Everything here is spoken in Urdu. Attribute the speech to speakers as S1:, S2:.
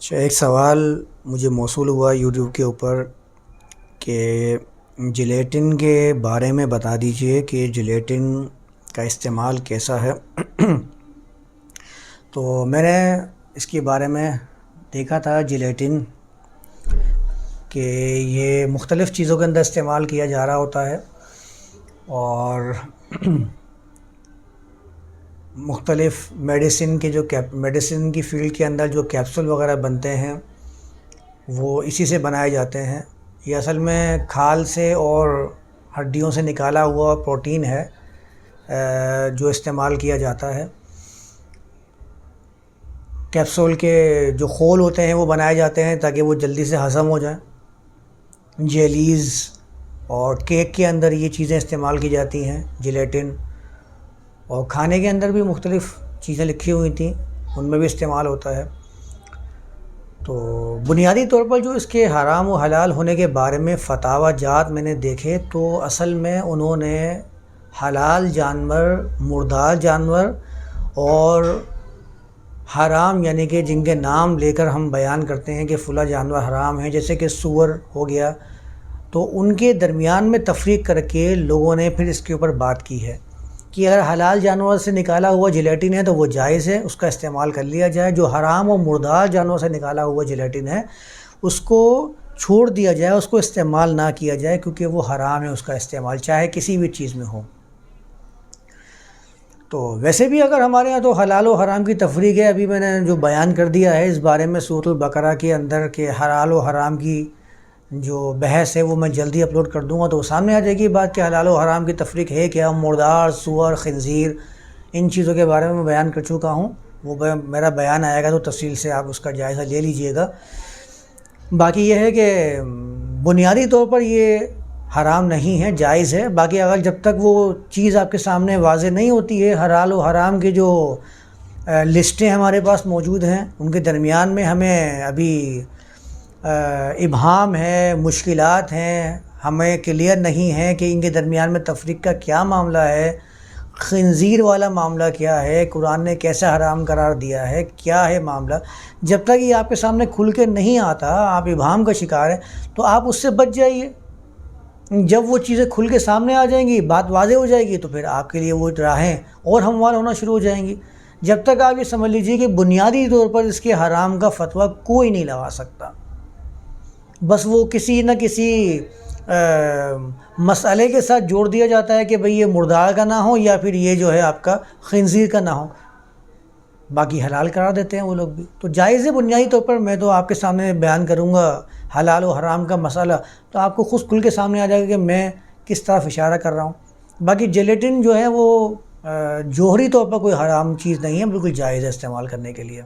S1: اچھا ایک سوال مجھے موصول ہوا یوٹیوب کے اوپر کہ جلیٹن کے بارے میں بتا دیجیے کہ جلیٹن کا استعمال کیسا ہے۔ تو میں نے اس کے بارے میں دیکھا تھا جلیٹن کہ یہ مختلف چیزوں کے اندر استعمال کیا جا رہا ہوتا ہے اور مختلف میڈیسن کے جو کیپ میڈیسن کی فیلڈ کے اندر جو کیپسول وغیرہ بنتے ہیں، وہ اسی سے بنائے جاتے ہیں۔ یہ اصل میں کھال سے اور ہڈیوں سے نکالا ہوا پروٹین ہے جو استعمال کیا جاتا ہے۔ کیپسول کے جو خول ہوتے ہیں، وہ بنائے جاتے ہیں تاکہ وہ جلدی سے ہضم ہو جائیں۔ جیلیز اور کیک کے اندر یہ چیزیں استعمال کی جاتی ہیں جلیٹن اور کھانے کے اندر بھی مختلف چیزیں لکھی ہوئی تھیں، ان میں بھی استعمال ہوتا ہے۔ تو بنیادی طور پر جو اس کے حرام و حلال ہونے کے بارے میں فتح جات میں نے دیکھے تو اصل میں انہوں نے حلال جانور، مردار جانور اور حرام یعنی کہ جن کے نام لے کر ہم بیان کرتے ہیں کہ فلاں جانور حرام ہیں، جیسے کہ سور ہو گیا۔ تو ان کے درمیان میں تفریق کر کے لوگوں نے پھر اس کے اوپر بات کی ہے۔ کہ اگر حلال جانور سے نکالا ہوا جلیٹن ہے تو وہ جائز ہے، اس کا استعمال کر لیا جائے۔ جو حرام و مردار جانور سے نکالا ہوا جلیٹن ہے، اس کو چھوڑ دیا جائے، اس کو استعمال نہ کیا جائے کیونکہ وہ حرام ہے، اس کا استعمال چاہے کسی بھی چیز میں ہو۔ تو ویسے بھی اگر ہمارے یہاں تو حلال و حرام کی تفریق ہے، ابھی میں نے جو بیان کر دیا ہے اس بارے میں صورت البقرہ کے اندر کہ حلال و حرام کی جو بحث ہے وہ میں جلدی اپلوڈ کر دوں گا تو وہ سامنے آ جائے گی بات کہ حلال و حرام کی تفریق ہے کیا، مردار، سور، خنزیر، ان چیزوں کے بارے میں بیان کر چکا ہوں۔ وہ میرا بیان آئے گا تو تفصیل سے آپ اس کا جائزہ لے لیجیے گا۔ باقی یہ ہے کہ بنیادی طور پر یہ حرام نہیں ہے، جائز ہے۔ باقی اگر جب تک وہ چیز آپ کے سامنے واضح نہیں ہوتی ہے، حلال و حرام کے جو لسٹیں ہمارے پاس موجود ہیں، ان کے درمیان میں ہمیں ابھی ابہام ہے مشکلات ہیں، ہمیں کلیئر نہیں ہے کہ ان کے درمیان میں تفریق کا کیا معاملہ ہے، خنزیر والا معاملہ کیا ہے، قرآن نے کیسا حرام قرار دیا ہے، کیا ہے معاملہ؟ جب تک یہ آپ کے سامنے کھل کے نہیں آتا، آپ ابہام کا شکار ہیں، تو آپ اس سے بچ جائیے۔ جب وہ چیزیں کھل کے سامنے آ جائیں گی، بات واضح ہو جائے گی، تو پھر آپ کے لیے وہ راہیں اور ہموار ہونا شروع ہو جائیں گی۔ جب تک آپ یہ سمجھ لیجیے کہ بنیادی طور پر اس کے حرام کا فتویٰ کوئی نہیں لگا سکتا۔ بس وہ کسی نہ کسی مسئلے کے ساتھ جوڑ دیا جاتا ہے کہ بھئی یہ مردار کا نہ ہو یا پھر یہ جو ہے آپ کا خنزیر کا نہ ہو۔ باقی حلال کرا دیتے ہیں وہ لوگ بھی۔ تو جائز بنیادی طور پر میں تو آپ کے سامنے بیان کروں گا حلال و حرام کا مسئلہ۔ تو آپ کو خود کھل کے سامنے آ جائے گا کہ میں کس طرف اشارہ کر رہا ہوں۔ باقی جیلیٹن جو ہے وہ جوہری طور پر کوئی حرام چیز نہیں ہے، بالکل جائز ہے استعمال کرنے کے لیے۔